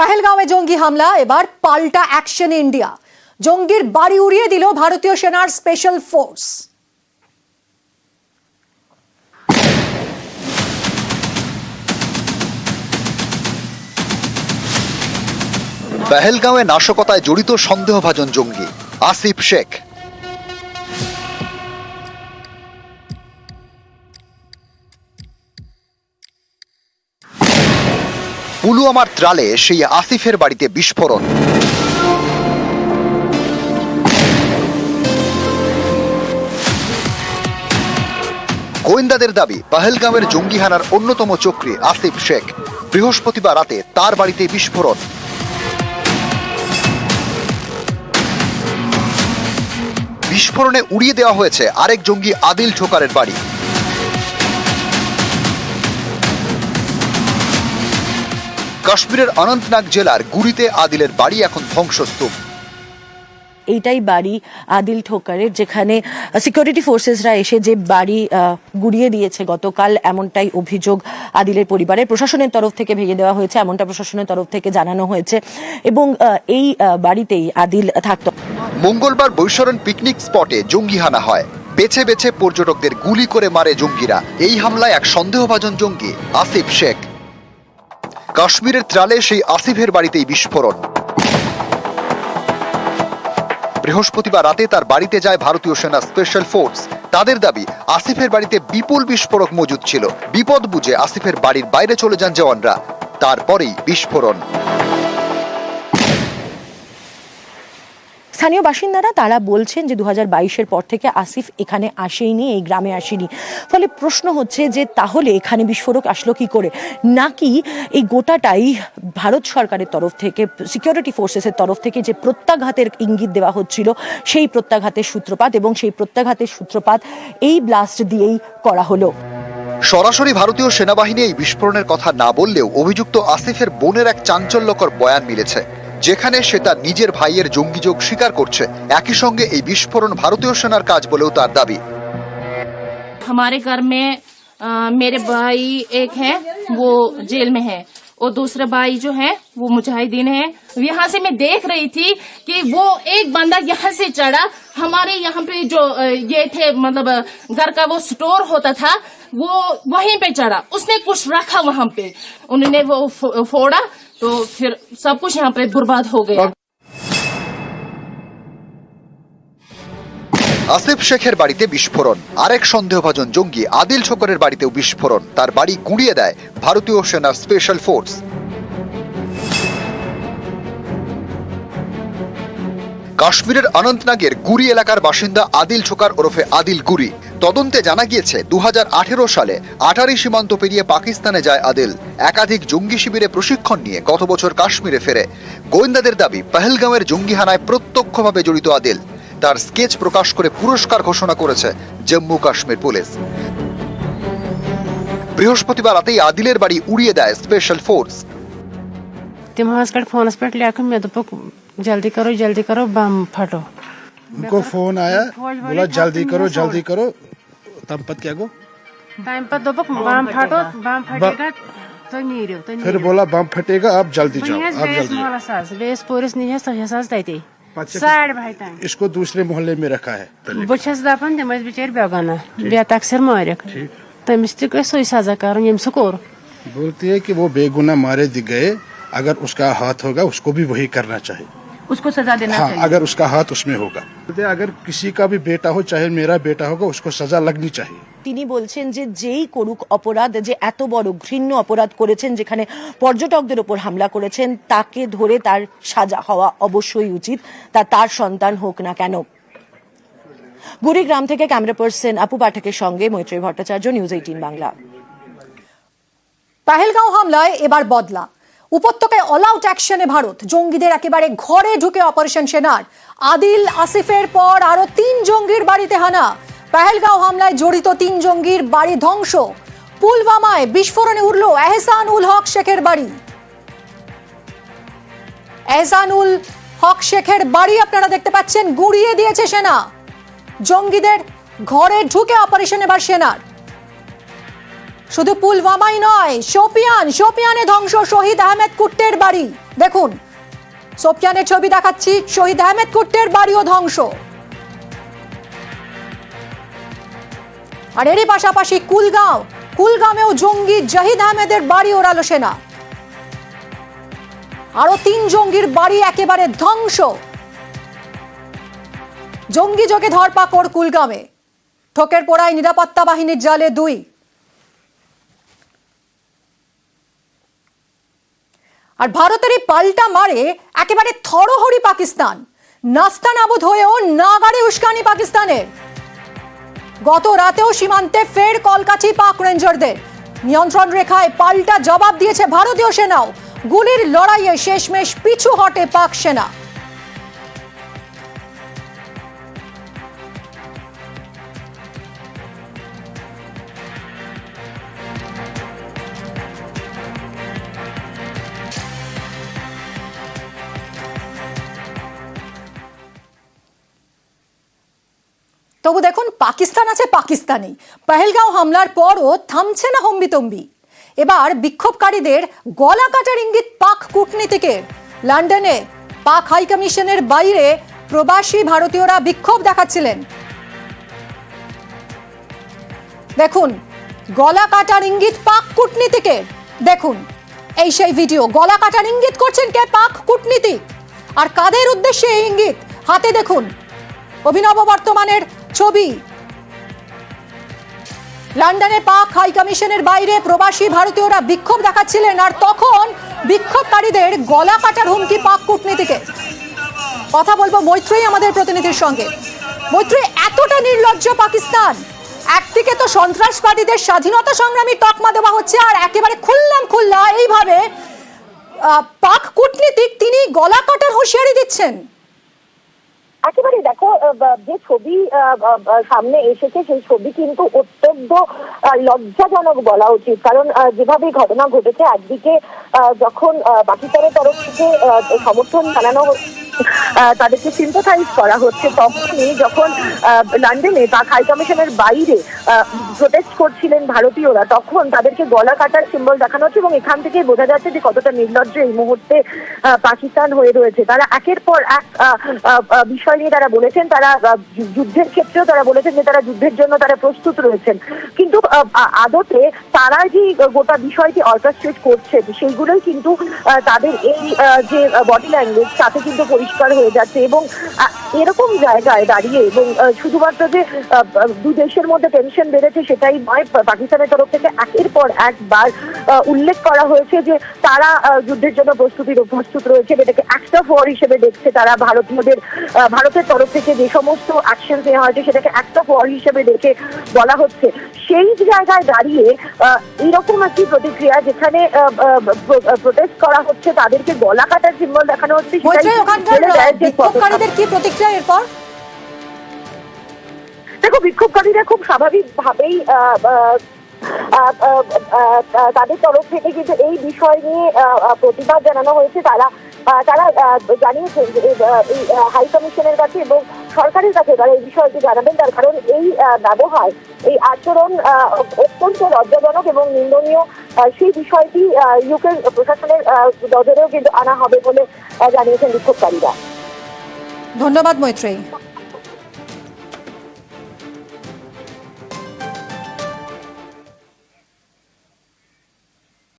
পাহেলগাঁওয়ে জঙ্গি হামলা, এবার পাল্টা অ্যাকশন ইন্ডিয়া। জঙ্গির বাড়ি উড়িয়ে দিল ভারতীয় সেনার স্পেশাল ফোর্স। পেহেলগাঁওয়ে নাশকতায় জড়িত সন্দেহভাজন জঙ্গি, আসিফ শেখ। পুলওয়ামার ত্রালে সেই আসিফের বাড়িতে বিস্ফোরণ। গোয়েন্দাদের দাবি পাহেলগাঁওয়ের জঙ্গি হানার অন্যতম চক্রী আসিফ শেখ বৃহস্পতিবার রাতে তার বাড়িতে বিস্ফোরণ। বিস্ফোরণে উড়িয়ে দেওয়া হয়েছে আরেক জঙ্গি আদিল ঠোকারের বাড়ি। কাশ্মীরের অনন্তনাগ জেলার গুড়িতে আদিলের বাড়ি এখন ধ্বংসস্তূপ। এইটাই বাড়ি আদিল ঠোকারের যেখানে সিকিউরিটি ফোর্সেসরা এসে যে বাড়ি গুড়িয়ে দিয়েছে গতকাল এমনটাই অভিযোগ আদিলের পরিবারের। প্রশাসনের তরফ থেকে ভেঙে দেওয়া হয়েছে এমনটা প্রশাসনের তরফ থেকে জানানো হয়েছে। এবং এই বাড়িতেই আদিল থাকত। মঙ্গলবার বৈশরণ পিকনিক স্পটে জঙ্গি হানা হয়। বেছে বেছে পর্যটকদের গুলি করে মারে জঙ্গিরা। এই হামলায় এক সন্দেহভাজন জঙ্গি আসিফ শেখ। কাশ্মীরের ত্রালে সেই আসিফের বাড়িতেই বিস্ফোরণ। বৃহস্পতিবার রাতে তার বাড়িতে যায় ভারতীয় সেনা স্পেশাল ফোর্স। তাদের দাবি, আসিফের বাড়িতে বিপুল বিস্ফোরক মজুদ ছিল। বিপদ বুঝে আসিফের বাড়ির বাইরে চলে যান জওয়ানরা। তারপরেই বিস্ফোরণ। স্থানীয় বাসিন্দারা তারা বলছেন যে দু হাজার পর থেকে আসিফ এখানে আসেইনি, এই গ্রামে আসেনি। ফলে প্রশ্ন হচ্ছে যে তাহলে এখানে বিস্ফোরক আসলো কি করে? নাকি এই গোটাটাই ভারত সরকারের তরফ থেকে সিকিউরিটি ফোর্সেসের তরফ থেকে যে প্রত্যাঘাতের ইঙ্গিত দেওয়া হচ্ছিল, সেই প্রত্যাঘাতের সূত্রপাত এবং সেই প্রত্যাঘাতের সূত্রপাত এই ব্লাস্ট দিয়েই করা হলো। সরাসরি ভারতীয় সেনাবাহিনী এই বিস্ফোরণের কথা না বললেও অভিযুক্ত আসিফের বোনের এক চাঞ্চল্যকর বয়ান মিলেছে। যেখানে সে তার নিজের ভাইয়ের জঙ্গিযোগ স্বীকার করছে একই সঙ্গে এই বিস্ফোরণ ভারতীয় সেনার কাজ বলেও তার দাবি हमारे घर में अ, मेरे भाई एक है वो जेल में है और दूसरा भाई जो है वो मुजाहिदीन है यहाँ से मैं देख रही थी कि वो एक बंदा यहाँ से चढ़ा हमारे यहाँ पे जो अ, ये थे मतलब अ, घर का वो स्टोर होता था वो वहीं पे चढ़ा उसने कुछ रखा वहां पे उन्होंने वो फो- फोड़ा तो फिर सब कुछ यहाँ पे बर्बाद हो गया আসিফ শেখের বাড়িতে বিস্ফোরণ আরেক সন্দেহভাজন জঙ্গি আদিল ছোকরের বাড়িতেও বিস্ফোরণ তার বাড়ি গুঁড়িয়ে দেয় ভারতীয় সেনার স্পেশাল ফোর্স কাশ্মীরের অনন্তনাগের গুরি এলাকার বাসিন্দা আদিল ছোকার ওরফে আদিল গুরি তদন্তে জানা গিয়েছে দু সালে আটারি সীমান্ত পেরিয়ে পাকিস্তানে যায় আদিল। একাধিক জঙ্গি শিবিরে প্রশিক্ষণ নিয়ে গত বছর কাশ্মীরে ফেরে। গোয়েন্দাদের দাবি, পেহেলগামের জঙ্গি হানায় প্রত্যক্ষভাবে জড়িত আদিল। তার স্কেচ প্রকাশ করে পুরস্কার ঘোষণা করেছে জম্মু কাশ্মীর পুলিশ। বৃহস্পতিবার রাতেই আদিলের বাড়ি উড়িয়ে দেয় স্পেশাল ফোর্স। তিম ফোনস পেট লেখো এখন মেদপক জলদি করো জলদি করো, বাম ফাটো। उनको फ़ोन आया बोला जल्दी करो जल्दी करो। तमपत क्या गो? बम बम फटेगा तो नीरो तो फिर बोला बम फटेगा आप जल्दी जाओ आप जल्दी बेस नहीं है सास दैते भाई इसको दूसरे मोहल्ले में रखा है तम बिचार बेगाना बेत अक्सर तमिस सजा कर सो बोलती है कि वो बेगुना मारे दिख गए अगर उसका हाथ होगा उसको भी वही करना चाहिए। उसको सजा देना हाँ अगर उसका हाथ उसमें होगा बोलते हैं, अगर किसी का भी बेटा हो चाहे मेरा बेटा होगा उसको सजा लगनी चाहिए তিনি বলছেন যে যেই করুক অপরাধ যে এত বড় ঘৃণ্য অপরাধ করেছেন যেখানে পর্যটকদের উপর হামলা করেছেন তাকে ধরে তার সাজা হওয়া অবশ্যই উচিত তা তার সন্তান হোক না কেন গুড়িগ্রাম থেকে ক্যামেরা পার্সন আপু পাঠকের সঙ্গে মৈত্রী ভট্টাচার্য নিউজ এইটিন বাংলা পাহেলগাঁও হামলায় এবার বদলা উপত্যকায় অল আউট অ্যাকশনে ভারত। জঙ্গিদের একেবারে ঘরে ঢুকে অপারেশন সেনার আদিল আসিফের পর আরও তিন জঙ্গির বাড়িতে হানা। পাহেলগাঁও হামলায় জড়িত তিন জঙ্গির বাড়ি ধ্বংস। পুলওয়ামায় বিস্ফোরণে উঠল এহসান উল হক শেখের বাড়ি। এহসানুল হক শেখের বাড়ি আপনারা দেখতে পাচ্ছেন, গুড়িয়ে দিয়েছে সেনা। জঙ্গিদের ঘরে ঢুকে অপারেশন এবার সেনার শুধু পুলওয়ামাই নয় সোপিয়ান সোপিয়ানে ধ্বংস শহীদ আহমেদ কুট্টের বাড়ি। দেখুন সোপিয়ানের ছবি দেখাচ্ছি, শহীদ আহমেদ কুট্টের বাড়িও ধ্বংস। আর এরই পাশাপাশি কুলগাঁও কুলগামেও জঙ্গি জাহিদ আহমেদের বাড়ি ওড়ালো সেনা। আরও তিন জঙ্গির বাড়ি একেবারে ধ্বংস। জঙ্গি যোগে ধরপাকড় কুলগামে ঠোকের পোড়ায় নিরাপত্তা বাহিনীর জালে দুই। আর ভারতের এই পাল্টা মারে একেবারে থরহরি পাকিস্তান। নাস্তানাবুদ হয়েও নাগাড়ে উস্কানি পাকিস্তানের। গত রাতেও সীমান্তে ফের কলকাঠি পাক রেঞ্জারদের। নিয়ন্ত্রণ রেখায় পাল্টা জবাব দিয়েছে ভারতীয় সেনাও। গুলির লড়াইয়ে শেষমেশ পিছু হটে পাক সেনা। তবু দেখুন, পাকিস্তান আছে পাকিস্তানি। পেহেলগাঁও হামলার পরও থামছে না হম্বিতম্বি। এবার বিক্ষোভকারীদের গলা কাটার ইঙ্গিত পাক কূটনীতিকের। লন্ডনে পাক হাই কমিশনের বাইরে প্রবাসী ভারতীয়রা বিক্ষোভ দেখাচ্ছিলেন। দেখুন, গলা কাটার ইঙ্গিত পাক কূটনীতিকের। দেখুন, এই সেই ভিডিও, গলা কাটার ইঙ্গিত করছেন কে পাক কূটনীতিক? আর কাদের উদ্দেশ্যে এই ইঙ্গিত? হাতে দেখুন, অভিনব বর্তমানের ছবি। লন্ডনে পাক হাই কমিশনের বাইরে প্রবাসী ভারতীয়রা বিক্ষোভ দেখাচ্ছিলেন আর তখন বিক্ষোভকারীদের গলা কাটার হুমকি পাক কূটনীতিকে। কথা বলব মৈত্রী আমাদের প্রতিনিধির সঙ্গে। মৈত্রী এতটা নির্লজ্জ পাকিস্তান। একদিকে তো সন্ত্রাসবাদীদের স্বাধীনতা সংগ্রামী তকমা দেওয়া হচ্ছে আর একেবারে খুললাম খুল্লা এইভাবে পাক কূটনীতিক তিনি গলা কাটার হুঁশিয়ারি দিচ্ছেন। একেবারে দেখো যে ছবি সামনে এসেছে সেই ছবি কিন্তু অত্যন্ত লজ্জাজনক বলা উচিত। কারণ যেভাবে ঘটনা ঘটেছে, একদিকে যখন পাকিস্তানের তরফ থেকে সমর্থন জানানো তাদেরকে সিম্পোথাইজ করা হচ্ছে, তখনই যখন লন্ডনে বা হাই কমিশনের বাইরে প্রোটেস্ট করছিলেন ভারতীয়রা, তখন তাদেরকে গলা কাটার সিম্বল দেখানো হচ্ছে এবং এখান থেকেই বোঝা যাচ্ছে যে কতটা নির্লজ্জ এই মুহূর্তে পাকিস্তান হয়ে রয়েছে। তারা একের পর এক বিষয় নিয়ে তারা বলেছেন, তারা যুদ্ধের ক্ষেত্রেও তারা বলেছেন যে তারা যুদ্ধের জন্য তারা প্রস্তুত রয়েছেন। কিন্তু আদতে তারা যে গোটা বিষয়টি অর্কাস্ট্রেট করছে সেইগুলোই কিন্তু তাদের এই যে বডি ল্যাঙ্গুয়েজ তাতে কিন্তু পরিষ্কার হয়ে যাচ্ছে এবং এরকম জায়গায় দাঁড়িয়ে এবং শুধুমাত্র যে দু দেশের মধ্যে টেনশন বেড়েছে সেটাই নয় পাকিস্তানের তরফ থেকে একের পর একবার উল্লেখ করা হয়েছে যে তারা যুদ্ধের জন্য প্রস্তুতির প্রস্তুত রয়েছে এটাকে অফ ওয়ার হিসেবে দেখছে তারা ভারতীয়দের ভারতের তরফ থেকে যে সমস্ত অ্যাকশন নেওয়া হয়েছে সেটাকে একটা ওয়ার হিসেবে দেখে বলা হচ্ছে। সেই জায়গায় দাঁড়িয়ে আহ, এইরকম একটি প্রতিক্রিয়া যেখানে প্রোটেস্ট করা হচ্ছে তাদেরকে গলা কাটার সিম্বল দেখানো হচ্ছে সেটাই ওখানকার কি প্রতিক্রিয়া এরপর? দেখো, বিক্ষোভকারীরা খুব স্বাভাবিকভাবেই তাদের তরফ থেকে কিন্তু এই বিষয় নিয়ে প্রতিবাদ জানানো হয়েছে। তারা তারা জানিয়েছেন যে হাই কমিশনের কাছে এবং সরকারের কাছে তারা এই বিষয়টি জানাবেন। তার কারণ এই ব্যবহার, এই আচরণ অত্যন্ত লজ্জাজনক এবং নিন্দনীয় সেই বিষয়টি ইউকে প্রশাসনের নজরেও কিন্তু আনা হবে বলে জানিয়েছেন বিক্ষোভকারীরা। ধন্যবাদ মৈত্রেয়ী।